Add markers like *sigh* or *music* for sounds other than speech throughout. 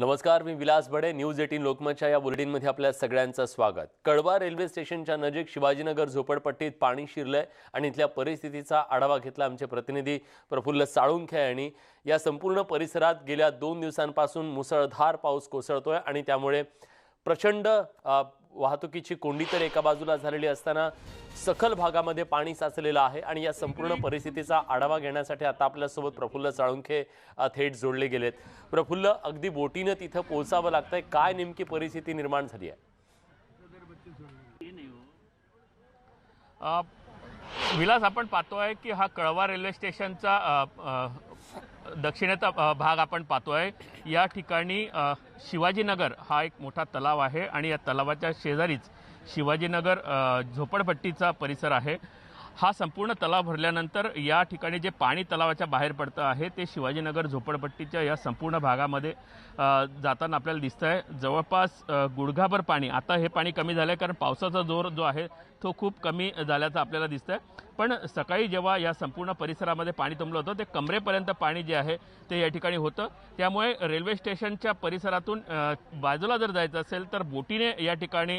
नमस्कार मी Vilas Bade news eighteen लोकमतच्या या बुलेटिनमध्ये आपल्या सगळ्यांचं स्वागत. कळवा रेल्वे स्टेशनच्या नजीक शिवाजीनगर झोपडपट्टीत पाणी शिरलंय आणि इथल्या परिस्थितीचा आढावा घेतला आमचे प्रतिनिधी प्रफुल्ल साळुंखे यांनी. या संपूर्ण परिसरात गेल्या दोन दिवसांपासून मुसळधार पाऊस कोसळतोय आणि त्यामुळे प्रचंड वाहतुकीची कोंडी तर एका बाजूला झालेली असताना सखल भागामध्ये पाणी साचलेलं आहे आणि या संपूर्ण परिस्थितीचा आढावा घेण्यासाठी आता आपल्यासोबत प्रफुल्ल साळुंखे थेट जोडले गेलेत. प्रफुल्ल अगदी बोटीनं तिथं पोहोचावं लागतंय. काय नेमकी परिस्थिती निर्माण झाली आहे? विलास आपण पाहतोय की हा कळवा रेल्वे स्टेशनचा दक्षिणेचा भाग आपण पाहतोय. या ठिकाणी शिवाजीनगर हा एक मोठा तलाव आहे आणि या तलावाच्या शेजारीच शिवाजीनगर झोपडपट्टीचा परिसर आहे. हा संपूर्ण तलाव भरल्यानंतर या ठिकाणी जे पाणी तलावाच्या बाहेर पडतं आहे ते शिवाजीनगर झोपडपट्टीच्या या संपूर्ण भागामध्ये जाताना आपल्याला दिसतं आहे जवळपास गुडघाभर पाणी आता हे पाणी कमी झालं आहे कारण पावसाचा जोर जो आहे तो खूप कमी झाल्याचं आपल्याला दिसतं आहे पण सकाळी जेव्हा या संपूर्ण परिसरामध्ये पाणी तुंबलं होतं ते कमरेपर्यंत पाणी जे आहे ते या ठिकाणी होतं. त्यामुळे रेल्वे स्टेशनच्या परिसरातून बाजूला जर जायचं असेल तर बोटीने या ठिकाणी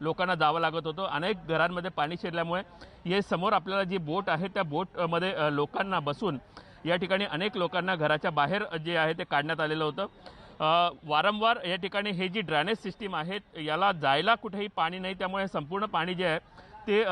लोकांना जावं लागत होतं. अनेक घरांमध्ये पाणी शिरल्यामुळे हे समोर आपल्याला जी बोट आहे त्या बोटमध्ये लोकांना बसून या ठिकाणी अनेक लोकांना घराच्या बाहेर जे आहे ते काढण्यात आलेलं होतं. वारंवार या ठिकाणी हे जी ड्रेनेज सिस्टीम आहे याला जायला कुठेही पाणी नाही. त्यामुळे संपूर्ण पाणी जे आहे ते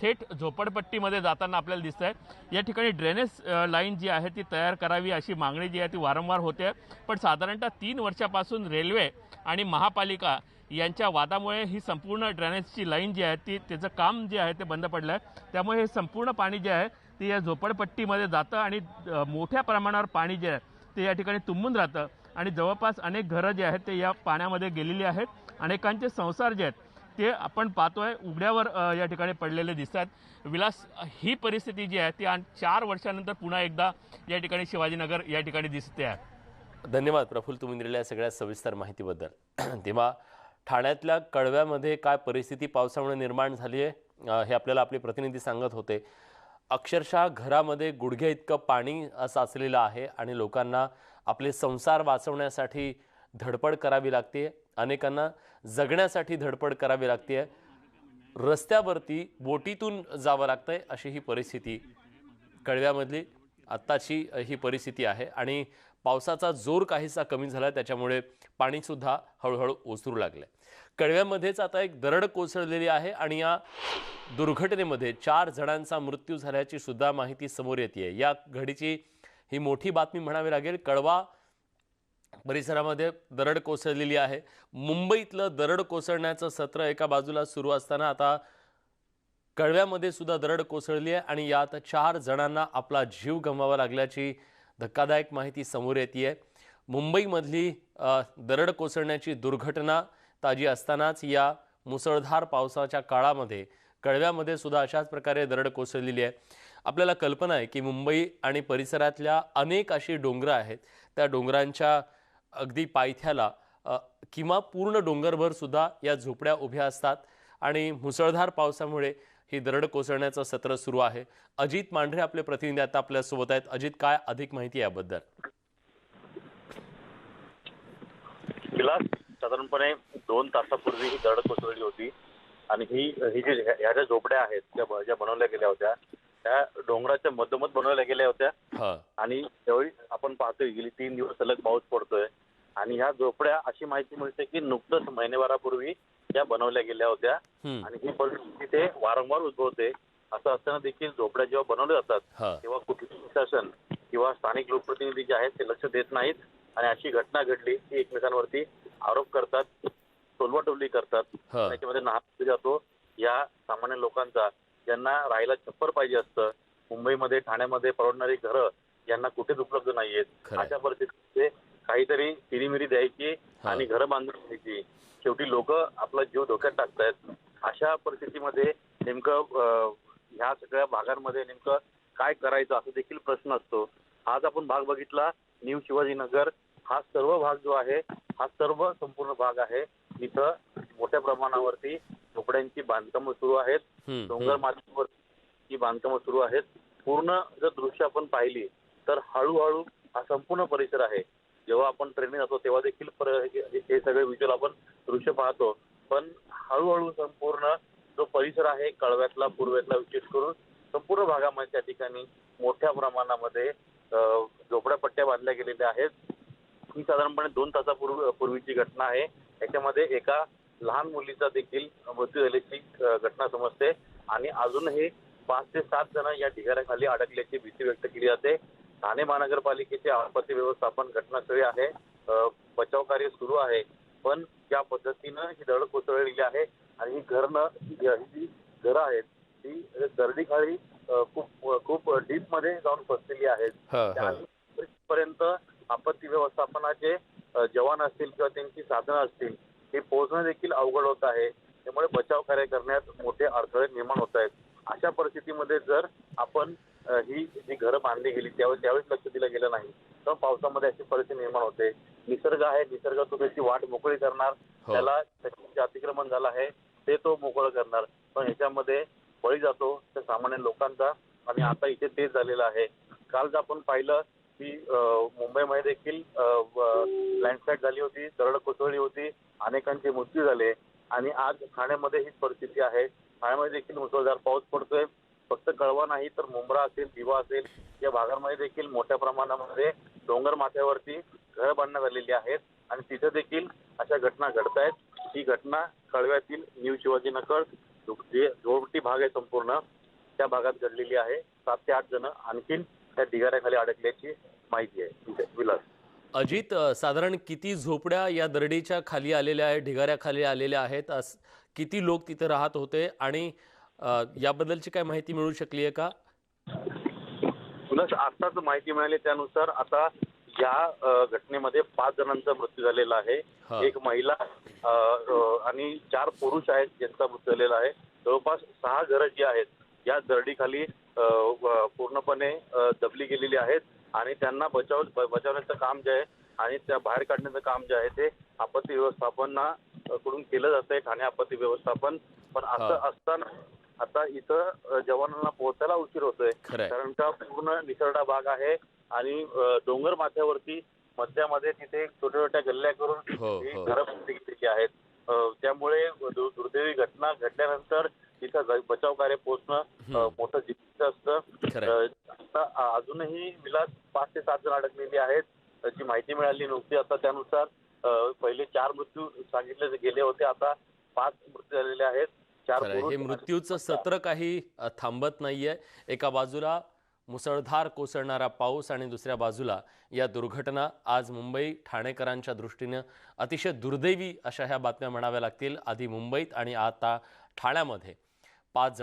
थेट झोपडपट्टीमध्ये जाताना आपल्याला दिसतं आहे या ठिकाणी ड्रेनेज लाईन जी आहे ती तयार करावी अशी मागणी जी आहे ती वारंवार होते. पण साधारणतः तीन वर्षापासून रेल्वे आणि महापालिका यांच्या वादामुळे ही संपूर्ण ड्रेनेजची लाईन जी आहे ती त्याचं काम जे आहे ते बंद पडलं आहे त्यामुळे हे संपूर्ण पाणी जे आहे ते या झोपडपट्टीमध्ये जातं आणि मोठ्या प्रमाणावर पाणी जे आहे ते या ठिकाणी तुंबून राहतं. आणि जवळपास अनेक घरं जे आहेत ते या पाण्यामध्ये गेलेली आहेत. अनेकांचे संसार जे आहेत ते आपण पाहतोय उघड्यावर या ठिकाणी पडलेले दिसतात विलास ही परिस्थिती जी आहे ती आण- चार वर्षानंतर पुन्हा एकदा या ठिकाणी शिवाजीनगर या ठिकाणी दिसते आहे. धन्यवाद प्रफुल्ल. तुम्ही दिलेल्या सगळ्या सविस्तर माहितीबद्दल. *clears throat* तेव्हा ठाण्यातल्या कळव्यामध्ये काय परिस्थिती पावसामुळे निर्माण झाली आहे? हे आपल्याला आपले प्रतिनिधी सांगत होते. अक्षरशः घरामध्ये गुडघे इतकं पाणी साचलेलं आहे आणि लोकांना आपले संसार वाचवण्यासाठी धडपड करावी लागते अनेकांना जगण्यासाठी धडपड करावी लागते रस्त्यावरती बोटीतून जावं लागतंय अशी ही परिस्थिती कळव्यामधली. आत्ताची ही परिस्थिती आहे आणि पावसाचा जोर काहीसा कमी झाला त्याच्यामुळे पाणीसुद्धा हळूहळू ओसरू लागलं कळव्यामध्येच आता एक दरड कोसळलेली आहे आणि या दुर्घटनेमध्ये चार जणांचा मृत्यू झाल्याची सुद्धा माहिती समोर येते या घडीची ही मोठी बातमी म्हणावी लागेल कळवा परिसरामध्ये दरड कोसळलेली आहे. मुंबईतलं दरड कोसळण्याचं सत्र एका बाजूला सुरू असताना आता कळव्यामध्ये सुद्धा दरड कोसळली आहे आणि यात चार जणांना आपला जीव गमवावा लागल्याची धक्कादायक माहिती समोर येते आहे मुंबईमधली दरड कोसळण्याची दुर्घटना ताजी असतानाच या मुसळधार पावसाच्या काळामध्ये कळव्यामध्ये सुद्धा अशाच प्रकारे दरड कोसळलेली आहे. आपल्याला कल्पना आहे की मुंबई आणि परिसरातल्या अनेक अशी डोंगरं आहेत. त्या डोंगरांच्या अगदी पायथ्याला किंवा पूर्ण डोंगरभर सुद्धा या झोपड्या उभ्या असतात. आणि मुसळधार पावसामुळे ही दरड कोसळण्याचं सत्र सुरू आहे. अजित मांढरे आपले प्रतिनिधी आता आपल्यासोबत आहेत. अजित काय अधिक माहिती याबद्दल? विलास साधारणपणे दोन तासापूर्वी ही दरड कोसळली होती आणि ही ही जी ह्या ज्या झोपड्या आहेत त्या ब- ज्या बनवल्या गेल्या होत्या त्या डोंगराच्या मधोमध बनवल्या गेल्या होत्या. हा. आणि त्यावेळी आपण पाहतोय गेली तीन दिवस सलग पाऊस पडतोय. आणि ह्या झोपड्या अशी माहिती मिळते की नुकतंच महिनेभरापूर्वी त्या बनवल्या गेल्या होत्या. आणि ही परिस्थिती ते वारंवार उद्भवते. असं असताना देखील झोपड्या जेव्हा बनवल्या जातात तेव्हा कुठलीही प्रशासन किंवा स्थानिक लोकप्रतिनिधी जे आहेत ते लक्ष देत नाहीत. आणि अशी घटना घडली की एकमेकांवरती आरोप करतात टोलवाटोलवी करतात. त्याच्यामध्ये नाहक जातो. या सामान्य लोकांचा ज्यांना राहायला छप्पर पाहिजे असतं मुंबईमध्ये ठाण्यामध्ये परवडणारी घरं यांना कुठेच उपलब्ध नाहीयेत. अशा परिस्थितीमध्ये काहीतरी तिरीमिरी द्यायची. आणि घरं बांधून घ्यायची शेवटी लोक आपला जीव धोक्यात टाकतायत. अशा परिस्थितीमध्ये नेमकं ह्या सगळ्या भागांमध्ये नेमकं काय करायचं असं देखील प्रश्न असतो. आज आपण भाग बघितला न्यू शिवाजीनगर. हा सर्व भाग जो आहे हा सर्व संपूर्ण भाग आहे. इथं मोठ्या प्रमाणावरती झोपड्यांची बांधकामं सुरू आहेत. डोंगर ही बांधकामं सुरू आहेत. पूर्ण जर दृश्य आपण पाहिली तर हळूहळू हा संपूर्ण परिसर आहे. जेव्हा आपण ट्रेनिंग जातो तेव्हा देखील पर- हे सगळे विज्युअल आपण दृश्य पाहतो. पण हळूहळू संपूर्ण जो परिसर आहे कळव्यातला पूर्वेतला विशेष करून संपूर्ण भागामध्ये त्या ठिकाणी मोठ्या प्रमाणामध्ये झोपड्यापट्ट्या बांधल्या गेलेल्या आहेत. ही साधारणपणे दोन तासापूर्वी पूर्वीची घटना आहे. याच्यामध्ये एका लहान मुलीचा देखील मृत्यू झाल्याची घटना समजते. आणि अजूनही पाच ते सात जण या ढिगाऱ्याखाली अडकल्याची भीती व्यक्त केली जाते. ठाणे महानगरपालिकेचे आपत्ती व्यवस्थापन घटनास्थळी आहे. बचाव कार्य सुरू आहे. पण ज्या पद्धतीनं ही दळण कोसळलेली आहे आणि ही घरनं ही जी घरं आहेत ती दरडीखाली अ, खूप खूप डीपमध्ये जाऊन फसलेली आहेत. पर्यंत आपत्ती व्यवस्थापनाचे जवान असतील किंवा त्यांची साधनं असतील हे पोहोचणं देखील अवघड होत आहे. त्यामुळे बचाव कार्य करण्यात मोठे अडथळे निर्माण होत आहेत. अशा परिस्थितीमध्ये जर आपण ही जी घरं बांधली गेली त्यावेळेस त्यावेळेस लक्ष दिलं गेलं नाही. तर पावसामध्ये अशी परिस्थिती निर्माण होते. निसर्ग आहे निसर्ग तो त्याची वाट मोकळी करणार. हो. त्याला त्याचे जे अतिक्रमण झालं आहे ते तो मोकळं करणार. पण ह्याच्यामध्ये बळी जातो त्या सामान्य लोकांचा आणि आता इथे तेच झालेलं आहे. काल जर आपण पाहिलं की मुंबईमध्ये देखील लँडस्लाईड झाली होती दरड कोसळली होती अनेकांचे मृत्यू झाले. आणि आज ठाण्यामध्ये हीच परिस्थिती आहे. ठाण्यामध्ये देखील मुसळधार पाऊस पडतोय. फक्त कळवा नाही तर मुंब्रा असेल दिवा असेल या भागांमध्ये देखील मोठ्या प्रमाणामध्ये डोंगर माथ्यावरती घरं बांधण्यात आलेली आहेत. आणि तिथे देखील अशा घटना घडत आहेत. ही घटना कळव्यातील न्यू शिवाजीनगर नकळ जे झोपटी भाग आहे संपूर्ण त्या भागात घडलेली आहे. सात ते आठ जण आणखीन त्या ढिगाऱ्याखाली अडकल्याची माहिती आहे. विलास. अजित साधारण किती झोपड्या या दरडीच्या खाली आलेल्या आहेत ढिगाऱ्याखाली आलेल्या आहेत? किती लोक तिथे राहत होते? आणि याबद्दलची काय माहिती मिळू शकली आहे का? आताच माहिती मिळाली त्यानुसार आता या घटनेमध्ये पाच जणांचा मृत्यू झालेला आहे. एक महिला आणि चार पुरुष आहेत ज्यांचा मृत्यू झालेला आहे. जवळपास सहा घरं जी आहेत या दरडीखाली पूर्णपणे दबली गेलेली आहेत आणि त्यांना बचाव बचावण्याचं काम जे आहे आणि त्या बाहेर काढण्याचं काम जे आहे ते आपत्ती व्यवस्थापना अ, कडून केलं जातंय. ठाणे आपत्ती व्यवस्थापन पण असं. असताना आता इथं जवानांना पोहोचायला उशीर होतोय. कारण का पूर्ण निसरडा भाग आहे आणि डोंगर माथ्यावरती मध्यामध्ये तिथे छोट्या छोट्या गल्ल्या करून हो, ही. घरं आहेत त्यामुळे दुर्दैवी घटना घडल्यानंतर तिथं बचाव कार्य पोहोचणं. मोठं जिद्दीचं असतं अजूनही विलास पाच ते सात जण अडकलेली आहेत जी माहिती मिळाली नव्हती आता त्यानुसार पहिले चार मृत्यू सांगितले गेले होते आता पाच मृत्यू झालेले आहेत चार खरं हे मृत्यूचं सत्र काही थांबत नाहीये. एका बाजूला मुसळधार कोसळणारा पाऊस आणि दुसऱ्या बाजूला या दुर्घटना. आज मुंबई ठाणेकरांच्या दृष्टीनं अतिशय दुर्दैवी अशा ह्या बातम्या म्हणाव्या लागतील. आधी मुंबईत आणि आता ठाण्यामध्ये. पाच जण